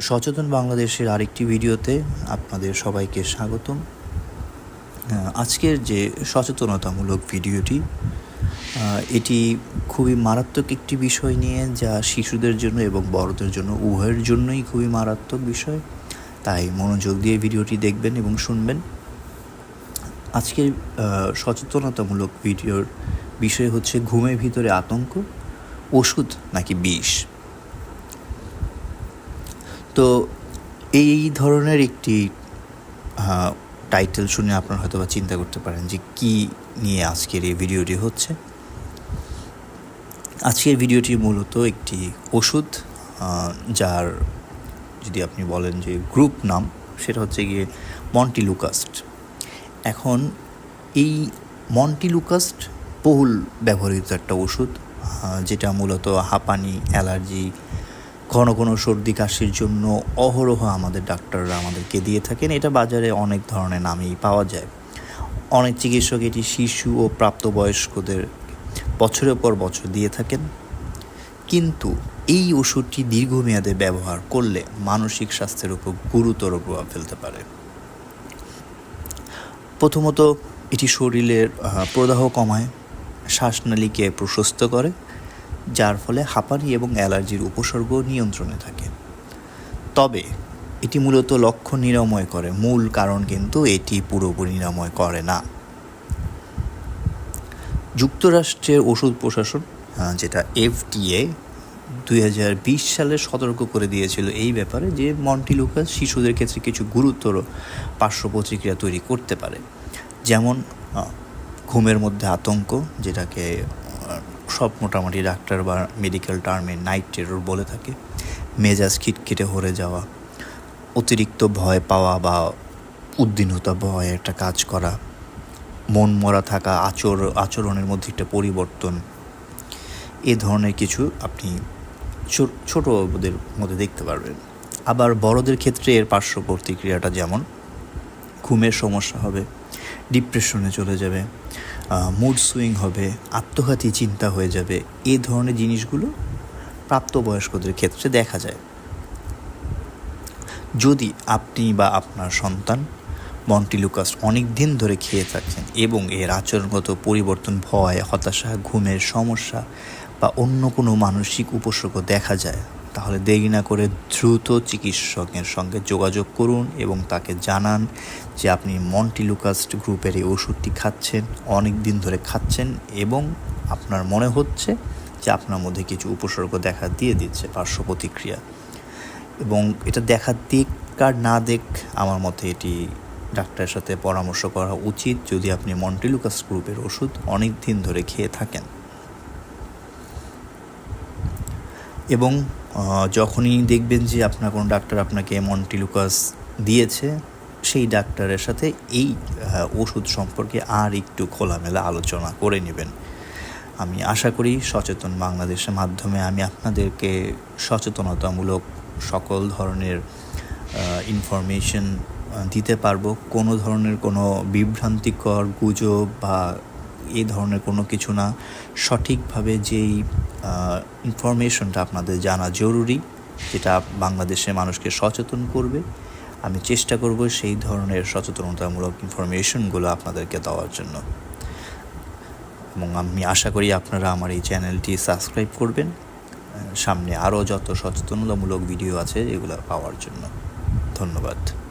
সচেতন বাংলাদেশের আরেকটি ভিডিওতে আপনাদের সবাইকে স্বাগতম। আজকের যে সচেতনতামূলক ভিডিওটি এটি খুবই মারাত্মক একটি বিষয় নিয়ে, যা শিশুদের জন্য এবং বড়দের জন্য উভয়ের জন্যই খুবই মারাত্মক বিষয়। তাই মনোযোগ দিয়ে ভিডিওটি দেখবেন এবং শুনবেন। আজকের সচেতনতামূলক ভিডিওর বিষয় হচ্ছে ঘুমের ভিতরে আতঙ্ক, ওষুধ নাকি বিষ? তো এই ধরনের একটি টাইটেল শুনে আপনারা হয়তো বা চিন্তা করতে পারেন যে কি নিয়ে আজকের এই ভিডিওটি হচ্ছে। আজকের ভিডিওটি মূলত একটি ওষুধ যার যদি আপনি বলেন যে গ্রুপ নাম, সেটা হচ্ছে গিয়ে মন্টিলুকাস্ট এখন এই মন্টিলুকাস্ট বহুল ব্যবহৃত একটা ওষুধ যেটা মূলত হাঁপানি, অ্যালার্জি ঘন ঘন সর্দি কাশির জন্য অহরহ আমাদের ডাক্তাররা আমাদেরকে দিয়ে থাকেন। এটা বাজারে অনেক ধরনের নামেই পাওয়া যায়। অনেক চিকিৎসক এটি শিশু ও প্রাপ্তবয়স্কদের বছরের পর বছর দিয়ে থাকেন। কিন্তু এই ওষুধটি দীর্ঘমেয়াদে ব্যবহার করলে মানসিক স্বাস্থ্যের উপর গুরুতর প্রভাব ফেলতে পারে। প্রথমত এটি শরীরের প্রদাহ কমায়, শ্বাসনালীকে প্রশস্ত করে যার ফলে হাঁপানি এবং অ্যালার্জির উপসর্গ নিয়ন্ত্রণে থাকে। তবে, এটি মূলত লক্ষণ নিরাময় করে। মূল কারণ কিন্তু এটি পুরোপুরি নিরাময় করে না। যুক্তরাষ্ট্রের ওষুধ প্রশাসন যেটা এফডিএ, দুই হাজার বিশ সালে সতর্ক করে দিয়েছিল এই ব্যাপারে যে মন্টিলুকাস শিশুদের ক্ষেত্রে কিছু গুরুতর পার্শ্ব প্রতিক্রিয়া তৈরি করতে পারে। যেমন ঘুমের মধ্যে আতঙ্ক, যেটাকে সব মোটামুটি ডাক্তার বা মেডিকেল টার্মে নাইট টেরর বলে থাকে। মেজাজ খিটখিটে হরে যাওয়া, অতিরিক্ত ভয় পাওয়া বা উদ্দিনতা ভয় একটা কাজ করা, মন মরা থাকা আচর, আচরণের মধ্যে একটা পরিবর্তন, এ ধরনের কিছু আপনি ছোটদের মধ্যে দেখতে পারবেন। আবার বড়দের ক্ষেত্রে এর পার্শ্ব প্রতিক্রিয়াটা যেমন, ঘুমের সমস্যা হবে ডিপ্রেশনে চলে যাবে মুড সুইং হবে, আত্মঘাতী চিন্তা হয়ে যাবে, এ ধরনের জিনিসগুলো প্রাপ্তবয়স্কদের ক্ষেত্রে দেখা যায়। যদি আপনি বা আপনার সন্তান মন্টিলুকাস অনেক দিন ধরে খেয়ে থাকছেন এবং এর আচরণগত পরিবর্তন ভয়, হতাশা, ঘুমের সমস্যা বা অন্য কোনো মানসিক উপসর্গ দেখা যায় তাহলে দেরি না করে দ্রুত চিকিৎসকের সঙ্গে যোগাযোগ করুন এবং তাকে জানান যে আপনি মন্টিলুকাস্ট গ্রুপের এই ওষুধটি খাচ্ছেন, অনেক দিন ধরে খাচ্ছেন এবং আপনার মনে হচ্ছে যে আপনার মধ্যে কিছু উপসর্গ দেখা দিয়ে দিচ্ছে পার্শ্ব প্রতিক্রিয়া। এবং এটা দেখা দিক আর না দেখ আমার মতে এটি ডাক্তারের সাথে পরামর্শ করা উচিত যদি আপনি মন্টিলুকাস গ্রুপের ওষুধ অনেক দিন ধরে খেয়ে থাকেন। এবং যখনই দেখবেন যে আপনার কোনো ডাক্তার আপনাকে মন্টিলুকাস দিয়েছে, সেই ডাক্তারের সাথে এই ওষুধ সম্পর্কে আর একটু খোলামেলা আলোচনা করে নেবেন। আমি আশা করি সচেতন বাংলাদেশের মাধ্যমে আমি আপনাদেরকে সচেতনতামূলক সকল ধরনের ইনফরমেশন দিতে পারব। কোনো ধরনের কোনো বিভ্রান্তিকর গুজব বা এই ধরনের কোনো কিছু না। সঠিকভাবে যেই ইনফরমেশনটা আপনাদের জানা জরুরি, যেটা বাংলাদেশের মানুষকে সচেতন করবে। আমি চেষ্টা করব সেই ধরনের সচেতনতামূলক ইনফরমেশনগুলো আপনাদেরকে দেওয়ার জন্য। এবং আমি আশা করি আপনারা আমার এই চ্যানেলটি সাবস্ক্রাইব করবেন। সামনে আরও যত সচেতনতামূলক ভিডিও আছে, এগুলো পাওয়ার জন্য। ধন্যবাদ।